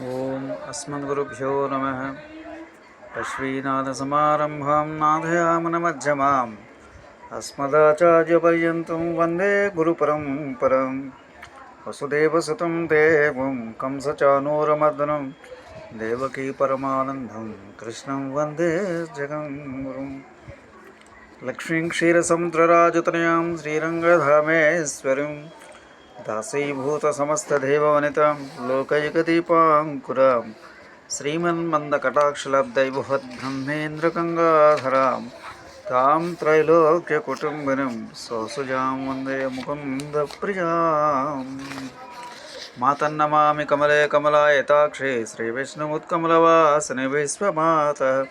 ॐ अस्मद्गुरुभ्यो नमः। अश्वीनाथसमारम्भां नाथयामनमध्यमाम्। अस्मदाचार्यपर्यन्तं वंदे गुरुपरम्परं वसुदेवसुतं देवं, कंसचानूरमर्दनं, देवकी परमानन्दं, कृष्णं वंदे जगद्गुरुम् लक्ष्मीं क्षीरसमुद्रराजतनयां श्रीरङ्गधामेश्वरीं దాసీభూతసమస్తదేవవనితాం లోకయుగదీపాంకురాం శ్రీమన్మందకటాక్షలబ్ధై బృహద్బ్రహ్మేంద్రగంగాధరాం తాం త్రైలోక్యకుటుంబినం సోసుజాం వందే ముకుంద ప్రియాం మాతన్నమామి కమలే కమలాయతాక్షే శ్రీవిష్ణుముత్కమలవాసని విశ్వమాత.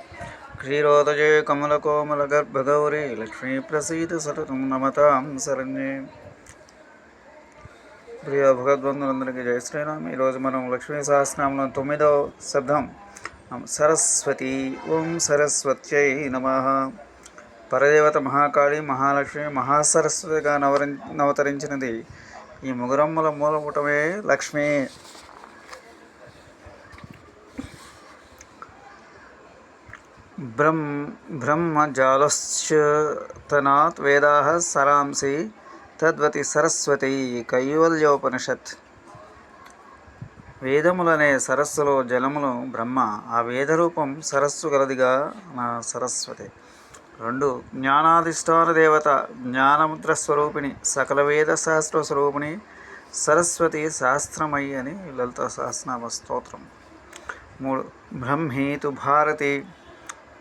క్షీరోదజే కమలకోమలగర్భగౌరీ లక్ష్మీప్రసీద సతతం నమతాం శరణ్యే. ప్రియ భగవద్బంధులందరికీ జయ శ్రీరామ్. ఈరోజు మనం లక్ష్మీ సహస్రనామం తొమ్మిదవ శబ్దం. సరస్వతి ఓం సరస్వత్యై నమ. పరదేవత మహాకాళి మహాలక్ష్మి మహాసరస్వతిగా నవరి నవతరించినది. ఈ ముగురమ్మల మూలపుటమే లక్ష్మి. బ్రహ్మ బ్రహ్మజాలశ్చతనాత్ వేదా సరాంసి. తద్వతి సరస్వతి కైవల్యోపనిషత్. వేదములనే సరస్సులో జలములు బ్రహ్మ ఆ వేదరూపం సరస్సు గలదిగా నా సరస్వతి. రెండు జ్ఞానాధిష్టాన దేవత జ్ఞానముద్ర స్వరూపిణి సకల వేద శాస్త్ర స్వరూపిణి సరస్వతి శాస్త్రమై అని లలిత సహస్రనామ స్తోత్రం. మూడు బ్రహ్మీతు భారతి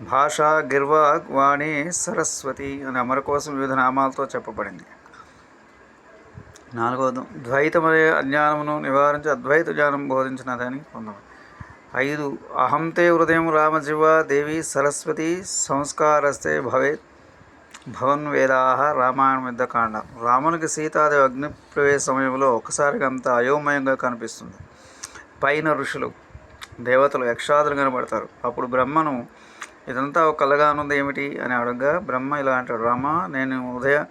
భాషా గిర్వాగ్ వాణి సరస్వతి అని అమర కోసం వివిధ నామాలతో చెప్పబడింది. నాలుగవది ద్వైతమనే అజ్ఞానమును నివారించి అద్వైత జ్ఞానం బోధించినదని పొందడం ఐదు అహంతే హృదయం రామజీవ దేవి సరస్వతి సంస్కారస్తే భవేత్ భవన్ వేదాహ రామాయణ యుద్ధకాండ రామునికి సీతాదేవి అగ్ని ప్రవేశ సమయంలో ఒక్కసారిగా అంత అయోమయంగా కనిపిస్తుంది. పైన ఋషులు దేవతలు యక్షాదులు కనబడతారు. అప్పుడు బ్రహ్మను ఇదంతా ఒక కలగా ఏమిటి? అని అడగగా బ్రహ్మ ఇలా అంటాడు. రామ నేను ఉదయ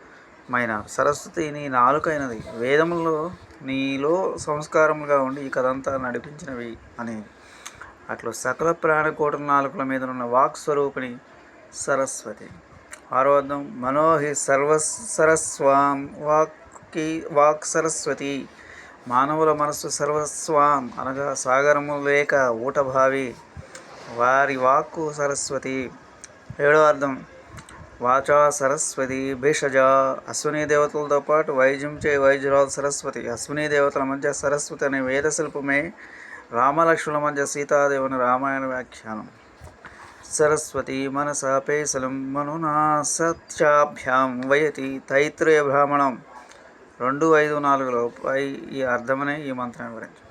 మైన సరస్వతి నీ నాలుకైనది. వేదములో నీలో సంస్కారములుగా ఉండి ఈ కథంతా నడిపించినవి అని. అట్లు సకల ప్రాణకోటి నాలుకల మీద ఉన్న వాక్ స్వరూపిణి సరస్వతి. ఆరో అర్థం మనోహి సర్వ సరస్వాం వాక్కి వాక్ సరస్వతి. మానవుల మనస్సు సర్వస్వాం అనగా సాగరము లేక ఊటభావి. వారి వాక్కు సరస్వతి. ఏడో అర్థం వాచా సరస్వతి భేషజ. అశ్విని దేవతలతో పాటు వైద్యంచే వైద్యురాలు సరస్వతి. అశ్విని దేవతల మధ్య సరస్వతి అనే వేదశిల్పమే రామలక్ష్మణుల మధ్య సీతాదేవుని రామాయణ వ్యాఖ్యానం. సరస్వతి మనస పేసలం మనునా సత్యాభ్యాం వయతి తైత్రేయ బ్రాహ్మణం. రెండు ఐదు నాలుగులో పై ఈ అర్థమనే ఈ మంత్రం గురించి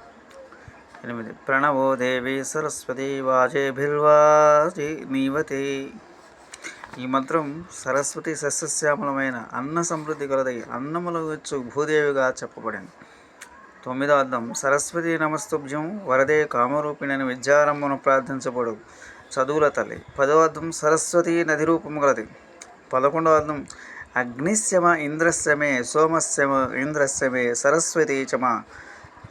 ఎనిమిది. ప్రణవో దేవి సరస్వతి వాజేభిర్వాజి నీవతి. ఈ మంత్రం సరస్వతి సస్యశ్యామలమైన అన్న సమృద్ధి కలదై అన్నముల వచ్చు భూదేవిగా చెప్పబడింది. తొమ్మిదో అర్థం సరస్వతి నమస్తుభ్యం వరదే కామరూపిణి విద్యారంభను ప్రార్థించబడు చదువుల తల్లి. పదో అర్థం సరస్వతి నది రూపము గలది. పదకొండో అర్థం అగ్నిశ్యమ ఇంద్రశ్యమే సోమస్యమ ఇంద్రశ్యమే సరస్వతి చమ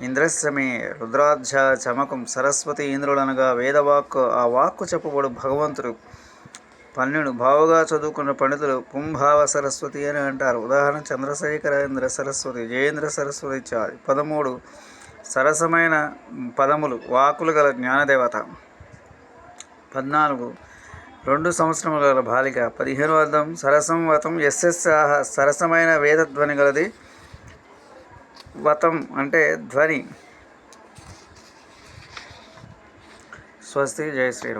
ఇంద్రశ్యమే రుద్రాధ్య చమకం సరస్వతి ఇంద్రులనగా వేదవాక్కు ఆ వాక్కు చెప్పబడు భగవంతుడు. పన్నెండు భావగా చదువుకున్న పండితులు పుంభావ సరస్వతి అని అంటారు. ఉదాహరణ చంద్రశేఖరేంద్ర సరస్వతి జయేంద్ర సరస్వతి ఇత్యాది. పదమూడు సరసమైన పదములు వాకులు గల జ్ఞానదేవత. పద్నాలుగు రెండు సంవత్సరముల గల బాలిక. పదిహేను అర్థం సరసం వతం ఎస్ఎస్ ఆహ సరసమైన వేదధ్వని గలది. వతం అంటే ధ్వని. స్వస్తి జయ శ్రీరామ్.